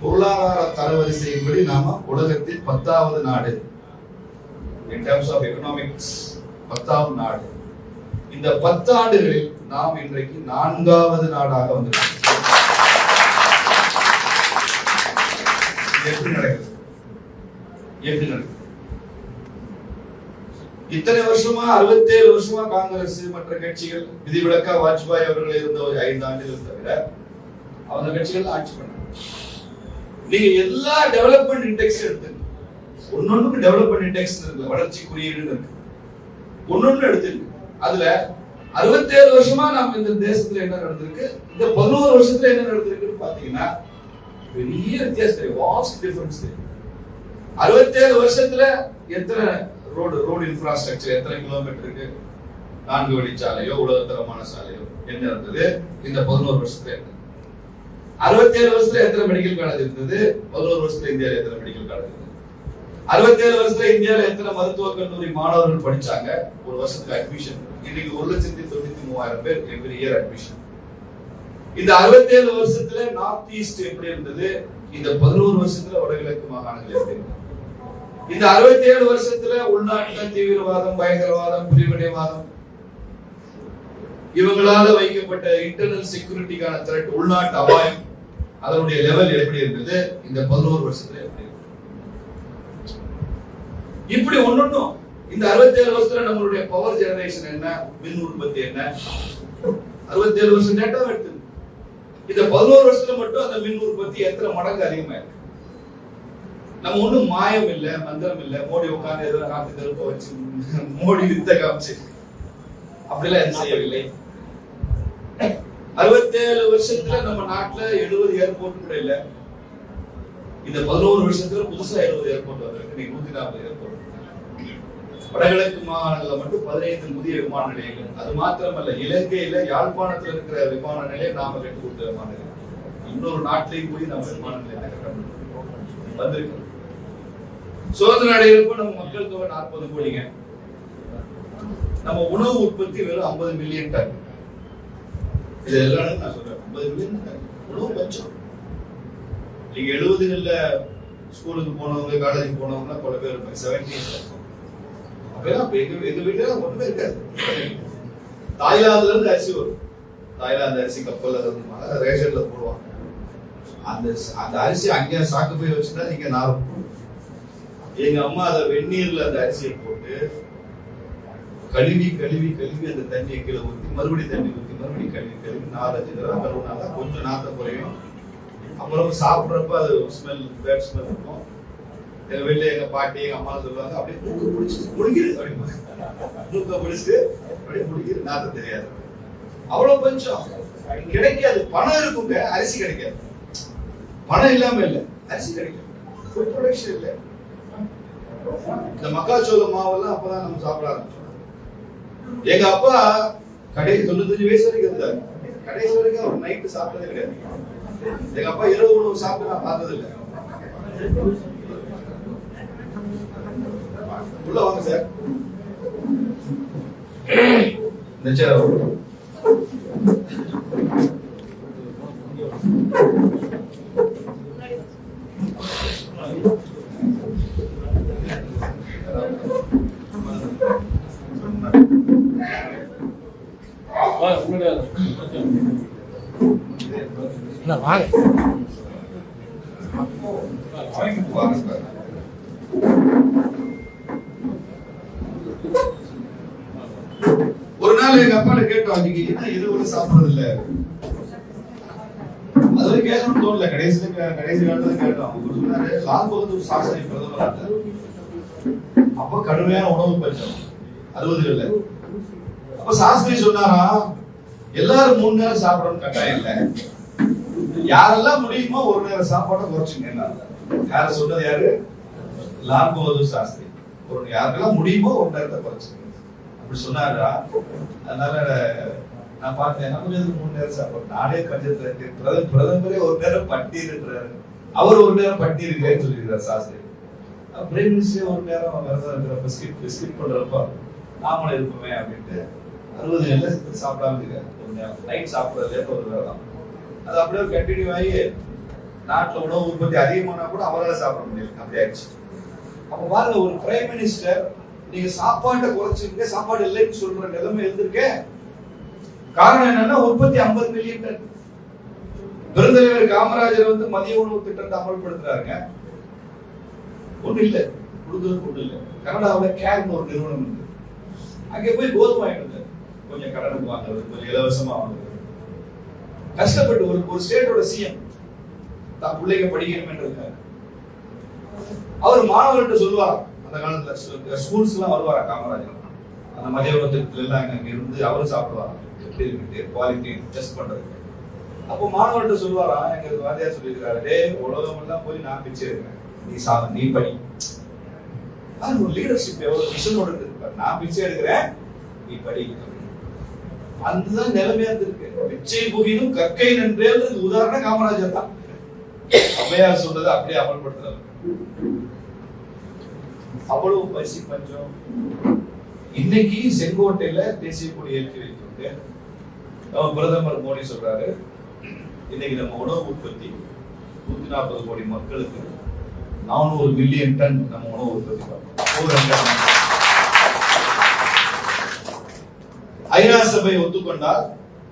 பொருளாதார தரவரிசையின்படி நாம உலகத்தில் பத்தாவது நாடு. இன் டேர்ம்ஸ் ஆஃப் எக்கனாமிக்ஸ் பத்தாவது நாடு. இந்த பத்து ஆண்டுகளில் நாம் இன்றைக்கு நான்காவது நாடாக வந்திருக்கோம் எப்படி நடக்குது எப்படி நடக்குது இத்தனை வருஷமா அறுபத்தேழு வருஷமா காங்கிரஸ் மற்ற கட்சிகள் விதிவிலக்கா வாஜ்பாய் அவர்கள் இருந்த ஒரு ஐந்து ஆண்டுகள் தவிர அவங்க கட்சிகள் ஆட்சி பண்ணாங்க. நீங்க எல்லா டெவலப்மெண்ட் இண்டெக்ஸ் எடுத்துங்க ஒன்னொன்னுக்கு டெவலப்மெண்ட் இண்டெக்ஸ் இருக்கு வளர்ச்சி குறியீடுன்னு இருக்கு. ஒன்னொன்னு எடுத்துங்க அதுல அறுபத்தேழு வருஷமா நம்ம இந்த தேசத்துல என்ன நடந்திருக்கு? இந்த பதினோரு வருஷத்துல என்ன நடந்திருக்குன்னு பாத்தீங்கன்னா பெரிய வித்தியாசம் வாஸ்ட் டிஃபரன்ஸ் அறுபத்தேழு வருஷத்துல எத்தனை ரோடு ரோடு இன்ஃப்ராஸ்ட்ரக்சர் எத்தனை கிலோமீட்டருக்கு நான்கு வழிச்சாலையோ உலகத்தரமான சாலையோ என்ன இருந்தது? இந்த பதினோரு வருஷத்துல அறுபத்தி அறுபத்தேழு வருஷத்துல எத்தனை மெடிக்கல் காலேஜ் இருந்தது? பதினோரு வருஷத்துல இந்தியால எத்தனை மெடிக்கல் காலேஜ் இருந்தது? அறுபத்தேழு வருஷத்துல இந்தியால எத்தனை மருத்துவக் கல்லூரி மாணவர்கள் படிச்சாங்க? ஒரு வருஷத்துக்கு அட்மிஷன் இன்னைக்கு ஒரு லட்சத்தி தொண்ணூத்தி மூவாயிரம் பேர் எவ்ரி இயர் அட்மிஷன் இந்த அறுபத்தேழு வருஷத்துல நார்த் ஈஸ்ட் எப்படி இருந்தது? இந்த பதினோரு வருஷத்துல வடகிழக்கு மாகாணங்கள் எப்படி இருந்தது? இந்த அறுபத்தி ஏழு வருஷத்துல உள்நாட்டுல தீவிரவாதம் பயங்கரவாதம் பிரிவினைவாதம் இவங்களால வைக்கப்பட்ட இன்டர்னல் செக்யூரிட்டிக்கான த்ரெட் உள்நாட்டு அபாயம் அதனுடைய லெவல் எப்படி இருந்தது? இந்த பதினோரு வருஷத்துல எப்படி இப்படி ஒன்னொன்னும் இந்த அறுபத்தேழு வருஷத்துல நம்மளுடைய பவர் ஜெனரேஷன் என்ன? மின் உற்பத்தி என்ன? அறுபத்தேழு வருஷம் டேட்டா எடுத்து. இந்த பதினோரு வருஷத்துல மட்டும் அந்த மின் உற்பத்தி எத்தனை மடங்கு அதிகமா இருக்கு நம்ம ஒண்ணும் மாயம் இல்ல மந்திரம் இல்ல. மோடி உட்கார்ந்து எதுவும் காத்து கருப்ப வச்சு மோடி வித்த காமிச்சு. அப்படிலாம் எதுவும் செய்யவில்லை. அறுபத்தேழு வருஷத்துல நம்ம நாட்டுல எழுபது ஏர்போர்ட் கூட இல்ல. இந்த பதினோரு வருஷத்துல புதுசா எழுபது ஏர்போர்ட் வந்திருக்கு. நீ நூத்தி நாற்பது ஏர்போர்ட் வடகிழக்கு மாகாணங்கள்ல மட்டும் பதினைந்து புதிய விமான நிலையங்கள். அது மாத்திரமல்ல இலங்கையில யாழ்ப்பாணத்துல இருக்கிற விமான நிலையம் நாம கட்டி கொடுத்த விமான நிலையம். இன்னொரு நாட்டிலையும் போய் நம்ம விமான நிலையத்தை கட்டணும் வந்திருக்கோம் சுதந்திர அடையிறப்ப நம்ம மக்கள் தொகை நாற்பது கோடிங்க. நம்ம உணவு உற்பத்தி வெறும் ஐம்பது மில்லியன் டன். இது எல்லாரும் நான் சொல்றேன் ஐம்பது மில்லியன் டன் பஞ்சம் நீங்க எழுபதுகள்ல ஸ்கூலுக்கு போனவங்க காலேஜுக்கு போனவங்க பல பேர் இருப்பாங்க செவன்டீன்ல அப்பெல்லாம் அப்ப எங்க எங்க வீட்டுல ஒண்ணுமே இருக்காது தாய்லாந்துல இருந்து அரிசி வரும் தாய்லாந்து அரிசி கப்பல்ல இருந்து ரேஷன்ல போடுவாங்க அந்த அந்த அரிசி அங்கே சாக்கு போய் வச்சுட்டா நீங்க நாரும் எங்க அம்மா அதை வெந்நீர்ல அந்த அரிசியை போட்டு கழுவி கழுவி கழுவி அந்த தண்ணியை கீழே ஊற்றி மறுபடியும் தண்ணி மறுபடியும் கழுவி கழுவி நாலஞ்சு தடவை கழுவுனால கொஞ்சம் நாத்தம் குறையும் அப்புறம் சாப்பிட்றப்ப அது ஸ்மெல் பேட் ஸ்மெல் இருக்கும். எங்க வீட்டுல எங்க பாட்டி எங்க அம்மா சொல்லுவாங்க அப்படியே மூக்க பிடிச்சி முடிக்கிறது அப்படிமா மூக்க பிடிச்சிட்டு அப்படியே முடிக்கிறது நாத்தம் தெரியாது. அவ்வளவு கொஞ்சம். கிடைக்காது. பணம் இருக்குங்க. அரிசி கிடைக்காது. பணம் இல்லாம இல்ல. அரிசி கிடைக்கும். ஃபுட் ப்ரொடக்ஷன் இல்ல. இந்த மக்காச்சோள மாவெல்லாம் அப்பதான் நம்ம சாப்பிட ஆரம்பிச்சோம். எங்க அப்பா கடைசி தொண்ணூத்தஞ்சு வயசு வரைக்கும் இருந்தாரு கடைசி வரைக்கும் அவர் நைட்டு சாப்பிட்டது கிடையாது. எங்க அப்பா இரவு உணவு சாப்பிட்டு நான் பார்த்தது இல்லை உள்ள வாங்க சார். இந்த சேர் என்ன வாங்க வாங்க ஒரு நாள் எங்க அப்பா கேட்டோம் நீங்க என்ன இது கூட சாப்பிடுறது இல்ல. அதுல கேட்கணும் கேட்கணும்னு தோணல. கடைசி கடைசி காலத்துல கேட்டோம். அவர் சொன்னாரு லால் சாஸ்திரி பிரதமர் அப்ப கடுமையான உணவு பஞ்சம். அறுபதுகள்ல அப்ப சாஸ்திரி சொன்னாரா எல்லாரும் மூணு நேரம் சாப்பிடணும் கட்டாயம் இல்ல. யாரெல்லாம் முடியுமோ ஒரு நேரம் சாப்பாட்டை குறைச்சுங்க யார சொன்னது யாரு? லால் பகதூர் சாஸ்திரி. ஒரு யாருக்கெல்லாம் முடியுமோ ஒரு நேரத்தை குறைச்சுங்க அப்படி சொன்னாரா? அதனால நான் பார்த்தேன் நம்ம எதுக்கு மூணு நேரம் சாப்பிடும் நானே பஞ்சத்துல இருக்கேன். பிரதமரே ஒரு நேரம் பட்டி இருக்கிறாரு அவர் ஒரு நேரம் பட்டி இருக்கேன்னு சொல்லியிருக்கிறார் சாஸ்திரி. பிரைம் மினிஸ்டர் ஒரு நேரம் விரதம் இருக்கிறப்ப ஸ்கிப் ஸ்கிப் பண்றப்ப நாமளும் இருப்போமே அப்படின்ட்டு அறுபது நெல்ல சாப்பிடாம இருக்காரு. ஒரு நேரம் நைட் சாப்பிடுறது ஒரு விரதம் அது அப்படியே கண்டினியூ ஆகி நாட்டில் உணவு உற்பத்தி அதிகமானா கூட அவரால் சாப்பிட முடியும் அப்படி ஆயிடுச்சு. அப்போ பாருங்க ஒரு பிரைம் மினிஸ்டர் நீங்க சாப்பாட்டை குறைச்சிருக்க சாப்பாடு இல்லைன்னு சொல்ற நிலைமை இருந்திருக்கே. காரணம் என்னன்னா உற்பத்தி 50 மில்லியன் டன். பெருந்தலைவர் காமராஜர் வந்து மதிய உணவு திட்டத்தை அமல்படுத்துறாங்க ஒண்ணு இல்ல. கொடுக்கறதுக்கு ஒண்ணு இல்ல. கனடாவுல கேர்னு ஒரு நிறுவனம் இருக்கு. அங்கே போய் கோதுமை வாங்கிட்டு கொஞ்சம் கடனுக்கு வாங்குறது கொஞ்சம் இலவசமா வாங்குறது. கஷ்டப்பட்டு ஒரு ஒரு ஸ்டேட்டோட சிஎம் தான் பிள்ளைங்க படிக்கணும்ன்றதுக்காக அவர் மாணவர்கிட்ட சொல்லுவார் அந்த காலத்துல ஸ்கூல்ஸ் எல்லாம் வருவாரா காமராஜர்? அந்த மதிய உணவு எல்லாம் அங்க அங்க இருந்து அவரும் சாப்பிடுவார்? எப்படி இருக்கு? குவாலிட்டி டெஸ்ட் பண்றது அப்போ மாணவர்கிட்ட சொல்லுவாரா எங்க வாத்தியார் சொல்லியிருக்காரு டே உலகம் எல்லாம் போய் நான் பிச்சை எடுக்கிறேன். நீ சா நீ படி. அது ஒரு லீடர்ஷிப் எவ்வளவு விஷனோட இருப்பார் நான் பிச்சை எடுக்கிறேன் நீ படி. அதுதான் நிலைமையா இருக்கு பிச்சை புகினும் கற்கை நன்றேன்றது உதாரணம் காமராஜர் தான். அம்மையார் சொன்னதை அப்படியே அமல்படுத்துறாரு அவ்வளவு பசி பஞ்சம். இன்னைக்கு செங்கோட்டையில தேசிய கொடி ஏற்றி வைத்திருக்கு நம்ம பிரதமர் மோடி சொல்றாரு இன்னைக்கு நம்ம உணவு உற்பத்தி நூத்தி நாற்பது கோடி மக்களுக்கு நானூறு மில்லியன் டன் நம்ம உணவு உற்பத்தி பண்றோம். ஐநா சபை ஒத்துக்கொண்டால்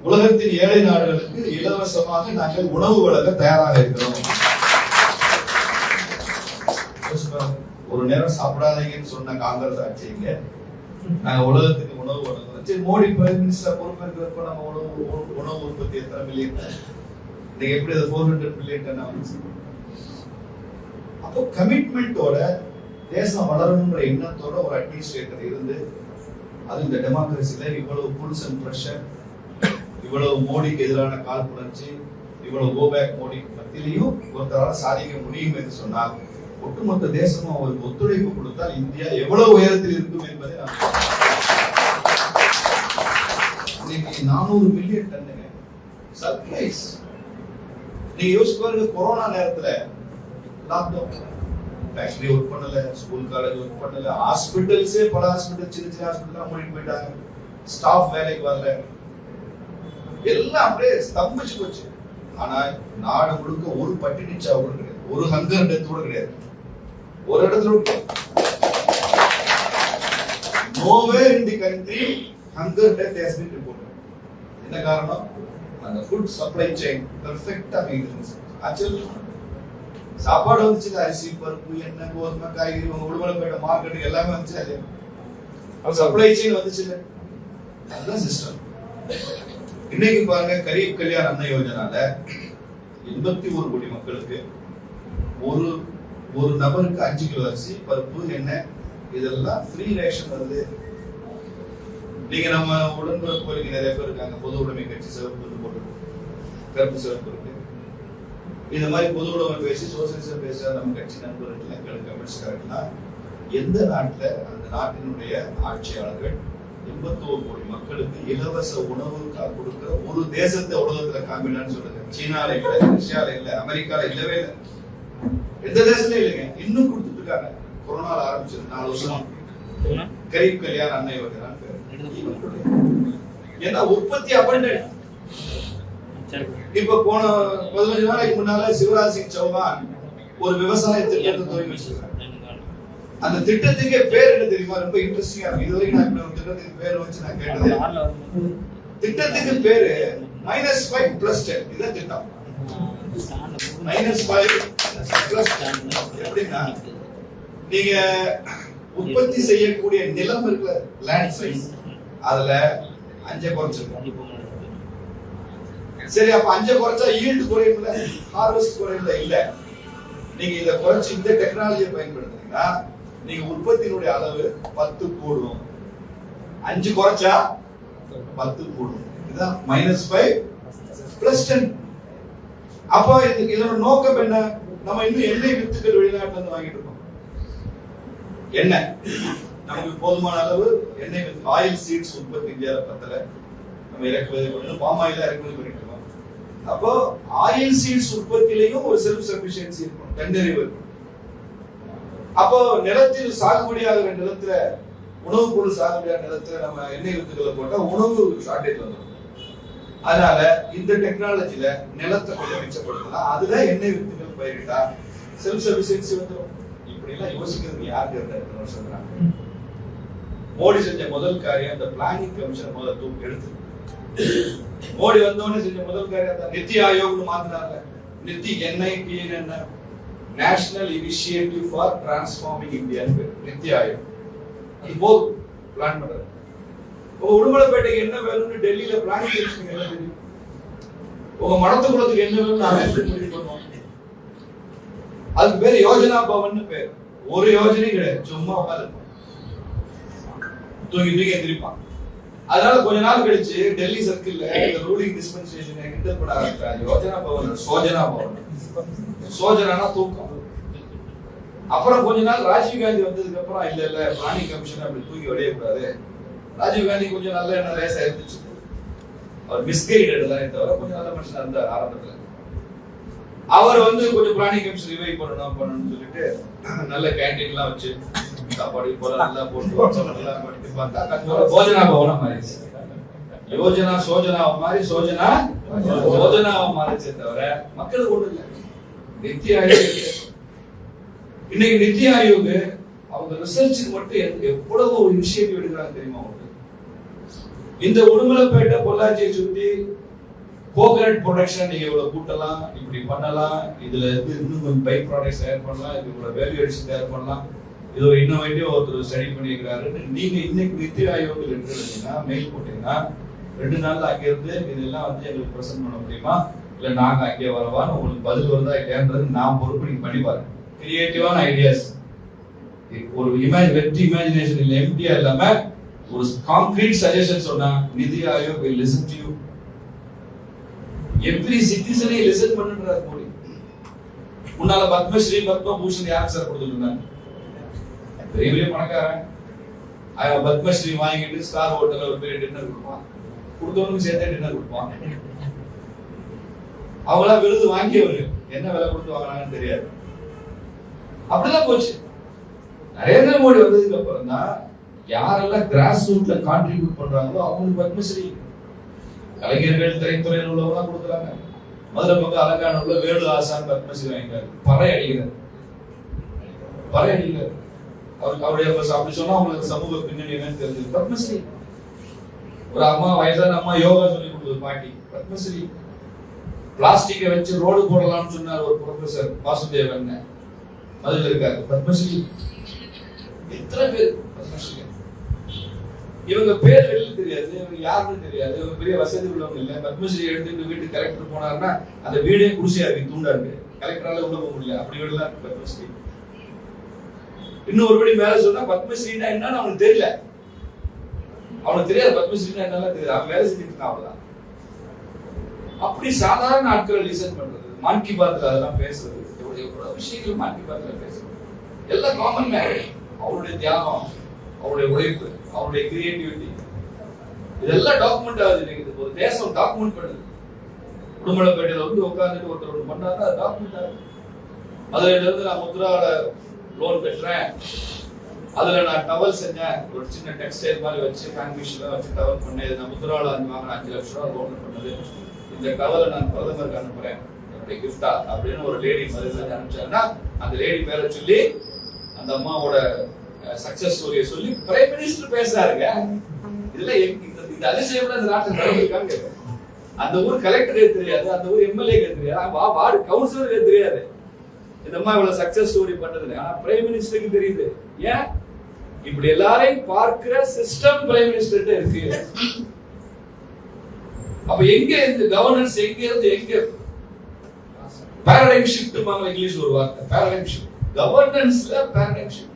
உலகத்தின் ஏழை நாடுகளுக்கு இலவசமாக நாங்கள் உணவு வழங்க தயாராக இருக்கிறோம். ஒரு நேரம் சாப்பிடாதீங்கன்னு சொன்ன காங்கிரஸ் ஆட்சிங்க நாங்க உலகத்துக்கு உணவு வழங்குறோம். சரி மோடி பிரைம் மினிஸ்டர் பொறுப்பேற்கிறப்ப நம்ம உணவு உணவு- உணவு உற்பத்தி எத்தனை மில்லியன் இன்னைக்கு எப்படி அது ஃபோர் ஹண்ட்ரட் மில்லியன் டன் ஆகுது அப்போ கமிட்மெண்ட்டோட தேசம் வளரணுங்கிற எண்ணத்தோட ஒரு அட்மினிஸ்ட்ரேட்டர் இருந்து அது இந்த டெமோக்ரஸில இவ்வளவு புல்ஸ் அண்ட் ப்ரெஷர் இவ்வளவு மோடிக்கு எதிரான காழ்ப்புணர்ச்சி இவ்வளவு கோபேக் மோடி மத்தியிலையும் ஒருத்தரால் சாதிக்க முடியும் என்று சொன்னால் ஒட்டுமொத்த தேசமும் அவருக்கு ஒத்துழைப்பு கொடுத்தால் இந்தியா எவ்வளவு உயரத்தில் இருக்கும் என்பதை நாம் இன்னைக்கு நானூறு மில்லியன் டன்னுங்க சர்ப்ரைஸ் நீங்க யோசிச்சு பாருங்க கொரோனா நேரத்துல லாக்டவுன் ஃபேக்டரி ஒர்க் பண்ணல ஸ்கூல் காலேஜ் ஒர்க் பண்ணல ஹாஸ்பிட்டல்ஸே பல ஹாஸ்பிட்டல் சின்ன சின்ன ஹாஸ்பிட்டல் மூடிட்டு போயிட்டாங்க. ஸ்டாஃப் வேலைக்கு வரல. எல்லாம் அப்படியே ஸ்தம்பிச்சு போச்சு. ஆனா நாடு முழுக்க ஒரு பட்டினி சாவு கூட கிடையாது. ஒரு ஹங்கர் டெத் கூட கிடையாது. ஒரு இடத்துல nowhere in the country hunger death has been reported என்ன காரணம்? அந்த ஃபுட் சப்ளை செயின் பெர்ஃபெக்ட்டா மெயின்டெனன்ஸ் ஆக்சுவலி சாப்பாடு வந்துச்சு. அரிசி பருப்பு எண்ணெய் கோதுமை காய்கறி உங்க உடுமலைப்பேட்டை மார்க்கெட் எல்லாமே வந்துச்சு. அது சப்ளை செயின் வந்துச்சு இல்ல அதுதான் சிஸ்டம் இன்னைக்கு பாருங்க கரீப் கல்யாண் அன்ன யோஜனால எண்பத்தி ஒரு கோடி மக்களுக்கு ஒரு ஒரு நபருக்கு அஞ்சு கிலோ அரிசி பருப்பு எண்ணெய் இதெல்லாம் ஃப்ரீ ரேஷன் வருது நீங்க நம்ம உடன்பிறப்பு கோரிக்கை நிறைய பேர் இருக்காங்க. பொது உடைமை கட்சி சிவப்பு வந்து போட்டு கருப்பு சிவப்பு இருக்கு. இந்த மாதிரி பொது உடைமை பேசி சோசியலிசம் பேசுற நம்ம கட்சி நண்பர்கள் எங்களுக்கு கம்யூனிஸ்ட்காரர்கள்லாம் எந்த நாட்டுல அந்த நாட்டினுடைய ஆட்சியாளர்கள் எண்பத்தோரு கோடி மக்களுக்கு இலவச உணவு கா- கொடுக்கிற ஒரு தேசத்தை உலகத்துல காமினான்னு சொல்லுங்க. சீனால இல்ல ரஷ்யால இல்ல அமெரிக்கால இல்லவே இல்லை. எந்த தேசத்துலயும் இல்லைங்க. இன்னும் கொடுத்துட்டு இருக்காங்க. கொரோனால ஆரம்பிச்சது நாலு வருஷம். கரீப் கல்யாண் அன்னை யோஜனா ஏன்னா உற்பத்தி abundant. இப்ப போன பதினஞ்சு நாளைக்கு முன்னால சிவராஜ் சிங் சௌஹான் ஒரு விவசாய திட்டத்தை துவங்கி வச்சிருக்காங்க. அந்த திட்டத்துக்கே பேர் என்ன தெரியுமா? ரொம்ப இன்ட்ரெஸ்டிங்கா இருக்கு. இது வரைக்கும் நான் இப்படி ஒரு திட்டத்துக்கு பேர் வச்சு நான் கேட்டதே திட்டத்துக்கு பேரு மைனஸ் ஃபைவ் பிளஸ் டென் இதுதான் திட்டம். மைனஸ் ஃபைவ் பிளஸ் எப்படின்னா நீங்க உற்பத்தி செய்யக்கூடிய நிலம் இருக்குல்ல லேண்ட் சைஸ் அதுல அஞ்சை குறைச்சிருக்கோம். சரி அப்ப அஞ்சை குறைச்சா ஈல்டு குறையும்ல? ஹார்வெஸ்ட் குறையும்ல? இல்ல. நீங்க இத குறைச்சு இந்த டெக்னாலஜியை பயன்படுத்துனீங்கன்னா நீங்க உற்பத்தியினுடைய அளவு பத்து கூடும் அஞ்சு குறைச்சா பத்து கூடும் இதுதான் மைனஸ் ஃபைவ் பிளஸ் டென் அப்போ இது இதோட நோக்கம் என்ன? நம்ம இன்னும் எண்ணெய் வித்துக்கள் வெளிநாட்டுல இருந்து வாங்கிட்டு இருக்கோம். எண்ணெய் நமக்கு போதுமான அளவு எண்ணெய் வித்து ஆயில் சீட்ஸ் உற்பத்தி இந்தியாவில் பத்தல. நம்ம இறக்குமதி பண்ணணும். பாம் ஆயில் இறக்குமதி பண்ணிட்டு இருக்கோம். அப்போ ஆயில் சீட்ஸ் உற்பத்தியிலையும் ஒரு செல்ஃப் சஃபிஷியன்சி இருக்கும் தன்னிறைவு இருக்கும் அப்போ நிலத்தில் சாகுபடியாகிற நிலத்துல உணவுப் பொருள் சாகுபடியாகிற நிலத்துல நம்ம எண்ணெய் வித்துக்களை போட்டா உணவு ஷார்டேஜ் வந்துடும் அதனால இந்த டெக்னாலஜில நிலத்தை கொஞ்சம் மிச்சப்படுத்தலாம். அதுல எண்ணெய் வித்துக்கள் பயிரிட்டா செல்ஃப் சஃபிஷியன்சி வந்துடும் இப்படி எல்லாம் யோசிக்கிறது யாருக்கு இருந்தா சொல்றாங்க மோடி செஞ்ச முதல் காரியம் அந்த பிளானிங் கமிஷன் முதல்ல தூக்கி எடுத்து. மோடி வந்தோடனே செஞ்ச முதல் காரியம் அந்த நித்தி ஆயோக்னு மாத்தினாங்க நித்தி என்ஐபின்னு என்ன? நேஷனல் இனிஷியேட்டிவ் ஃபார் டிரான்ஸ்ஃபார்மிங் இந்தியான்னு பேர். நித்தி ஆயோக் அது போதும். பிளான் பண்றது. உங்க உடுமலைப்பேட்டைக்கு என்ன வேணும்னு டெல்லியில பிளான் கமிஷன் என்ன தெரியும்? உங்க மனத்துக்குளத்துக்கு என்ன வேணும்னு அவன் முடிவு அதுக்கு பேர் யோஜனா பவன் பேர். ஒரு யோஜனையும் கிடையாது. சும்மா உட்காந்து தூங்கி தூங்கி எந்திரிப்பான் அதனால கொஞ்ச நாள் கழிச்சு டெல்லி சர்க்கிள்ல இந்த ரூலிங் டிஸ்பென்சேஷன் கிண்டல் பண்ண ஆரம்பிச்சாங்க யோஜனா பவன் சோஜனா பவன். சோஜனானா தூக்கம். அப்புறம் கொஞ்ச நாள் ராஜீவ் காந்தி வந்ததுக்கு அப்புறம் இல்ல இல்ல பிளானிங் கமிஷன் அப்படி தூக்கி வெளியே கூடாது ராஜீவ் காந்தி கொஞ்சம் நல்ல என்ன லேசா இருந்துச்சு அவர் மிஸ்கைடட் தான் தவிர கொஞ்சம் நல்ல மனுஷனா இருந்தார் ஆரம்பத்துல. அவர் வந்து கொஞ்சம் பிளானிங் கமிஷன் ரிவைவ் பண்ணணும் பண்ணணும்னு சொல்லிட்டு நல்ல கேண்டீன்லாம் வச்சு சாப்பாடு போல நல்லா போட்டு வாசல் எல்லாம் பார்த்தா கொஞ்சம் போஜனா பவனா மாறிடுச்சு. யோஜனா சோஜனா மாதிரி சோஜனா யோஜனாவா மாறிச்சே தவிர மக்களுக்கு ஒண்ணு இல்லை. நித்தி ஆயோக். இன்னைக்கு நித்தி ஆயோக் அவங்க ரிசர்ச்சுக்கு மட்டும் எந்த- எவ்வளவு ஒரு இனிஷியேட்டிவ் எடுக்கிறாங்க தெரியுமா உங்களுக்கு? இந்த உடுமலைப்பேட்டை பொள்ளாச்சியை சுத்தி கோகனட் ப்ரொடக்ஷன் நீங்க இவ்வளவு கூட்டலாம் இப்படி பண்ணலாம் இதுல இருந்து இன்னும் கொஞ்சம் பை ப்ராடக்ட்ஸ் தயார் பண்ணலாம் இது இவ்வளவு வேல்யூ அடிஷன் தயார் பண்ணலாம். இது ஒரு இன்னோவேட்டிவ் ஒருத்தர் ஸ்டடி பண்ணியிருக்கிறாரு. நீங்க இன்னைக்கு நித்தி லெட்டர் எடுத்துருந்தீங்கன்னா மெயில் போட்டீங்கன்னா ரெண்டு நாள் அங்கிருந்து இதெல்லாம் வந்து எங்களுக்கு ப்ரெசென்ட் பண்ண முடியுமா? இல்ல நாங்க அங்கே வரவான்னு உங்களுக்கு பதில் வருதா இல்லையான்றது நான் பொறுப்பு நீங்க பண்ணி பாருங்க. கிரியேட்டிவான ஐடியாஸ் ஒரு இமேஜ் வெற்றி இமேஜினேஷன் இல்ல எம்டியா இல்லாம ஒரு கான்கிரீட் சஜஷன் சொன்னா NITI Aayog will listen to you every சிட்டிசனை listen பண்ணுன்றார் மோடி. முன்னால பத்மஸ்ரீ பத்ம பூஷன் சார் கொடுத்துருந்தாங்க பெரிய பெரிய பணக்காரன். அவன் பத்மஸ்ரீ வாங்கிட்டு ஸ்டார் ஹோட்டல்ல ஒரு பெரிய டின்னர் கொடுப்பான். கொடுத்தவனுக்கு சேர்த்தே டின்னர் கொடுப்பான். அவங்களா விருது வாங்கியவர். என்ன விலை கொடுத்து வாங்கினாங்கன்னு தெரியாது. அப்படிதான் போச்சு. நரேந்திர மோடி வந்ததுக்கு அப்புறம் தான் யாரெல்லாம் கிராஸ் ரூட்ல கான்ட்ரிபியூட் பண்றாங்களோ அவங்களுக்கு பத்மஸ்ரீ கலைஞர்கள் திரைத்துறையில் உள்ளவங்க கொடுக்குறாங்க. மதுரை பக்கம் அலங்கான உள்ள வேலு ஆசான் பத்மஸ்ரீ வாங்கிட்டாரு. பறை அடிக்கிறார். பறை அடிக்கிறார். அவருடைய அப்படி சொன்னா அவங்களுக்கு சமூக பின்னணி என்னன்னு தெரிஞ்சது பத்மஸ்ரீ. ஒரு அம்மா வயசான அம்மா யோகா சொல்லி கொடுத்தது பாட்டி. பத்மஸ்ரீ. பிளாஸ்டிக்கை வச்சு ரோடு போடலாம்னு சொன்னார் ஒரு ப்ரொஃபசர் வாசுதேவன் அதுல இருக்காரு. பத்மஸ்ரீ. எத்தனை பேர் பத்மஸ்ரீ? இவங்க பேர் வெளியில் தெரியாது இவங்க யாருன்னு தெரியாது. இவங்க பெரிய வசதி உள்ளவங்க இல்ல. பத்மஸ்ரீ எடுத்துட்டு வீட்டு கலெக்டர் போனாருன்னா அந்த வீடே குடிசையா இருக்கு தூண்டா இருக்கு. கலெக்டரால உள்ள போக முடியல. அப்படி வீடுலாம் இருக்கு பத்மஸ்ரீ. இன்னும் ஒருபடி மேல சொன்னா பத்மஸ்ரீனா என்னன்னு அவனுக்கு தெரியல. அவனுக்கு தெரியாது பத்மஸ்ரீனா என்னெல்லாம் தெரியாது. அவன் வேலை செஞ்சுட்டு இருக்கான் அவ்வளவுதான். அப்படி சாதாரண ஆட்கள் ரீசன் பண்றது மான் கி பாத்ல அதெல்லாம் பேசுறது எவ்வளவு எவ்வளவு விஷயங்கள் மான் கி பாத்ல பேசுறது. எல்லாம் காமன் மேரேஜ் அவருடைய தியாகம் அவருடைய உழைப்பு அவருடைய கிரியேட்டிவிட்டி இதெல்லாம் டாக்குமெண்ட் ஆகுது இன்னைக்கு ஒரு தேசம் டாக்குமெண்ட் பண்ணுது. உடுமலைப்பேட்டையில வந்து உட்காந்துட்டு ஒருத்தர் ஒன்று பண்ணாருன்னா அது டாக்குமெண்ட் ஆகுது அதுல இருந்து நான் முத்ரால லோன் பெற்றேன். அதுல நான் டவல் செஞ்சேன். ஒரு சின்ன டெக்ஸ்டைல் மாதிரி வச்சு கான்பிஷன்ல வச்சு டவல் பண்ணேன். இது நான் முத்ரால வாங்கின அஞ்சு லட்சம் ரூபா லோன் பண்ணது. இந்த டவலை நான் பிரதமருக்கு அனுப்புறேன். அப்படி கிஃப்டா அப்படின்னு ஒரு லேடி மதுரை அனுப்பிச்சாருன்னா அந்த லேடி பேரை சொல்லி அந்த அம்மாவோட சக்சஸ் ஸ்டோரியை சொல்லி பிரைம் மினிஸ்டர் பேசுறாருங்க. இதுல இந்த இந்த அதிசயம் இந்த நாட்டில் நடந்திருக்கான்னு கேட்டேன். அந்த ஊர் கலெக்டருக்கு தெரியாது. அந்த ஊர் எம்எல்ஏ தெரியாது. வா- வார்டு கவுன்சிலருக்கு தெரியாது. இந்த இவ்வளவு சக்சஸ் ஸ்டோரி பண்ணதுன்னு. ஆனா பிரைம் மினிஸ்டருக்கு தெரியுது. ஏன்? இப்படி எல்லாரையும் பார்க்கிற சிஸ்டம் பிரைம் மினிஸ்டர்கிட்ட இருக்கு. அப்ப எங்க இந்த கவர்னன்ஸ் எங்க இருந்து எங்க? பேரடைம் ஷிஃப்ட் இங்கிலீஷ் ஒரு வார்த்தை. பேரடைம் ஷிஃப்ட் கவர்னன்ஸ்ல பேரடைம் ஷிஃப்ட்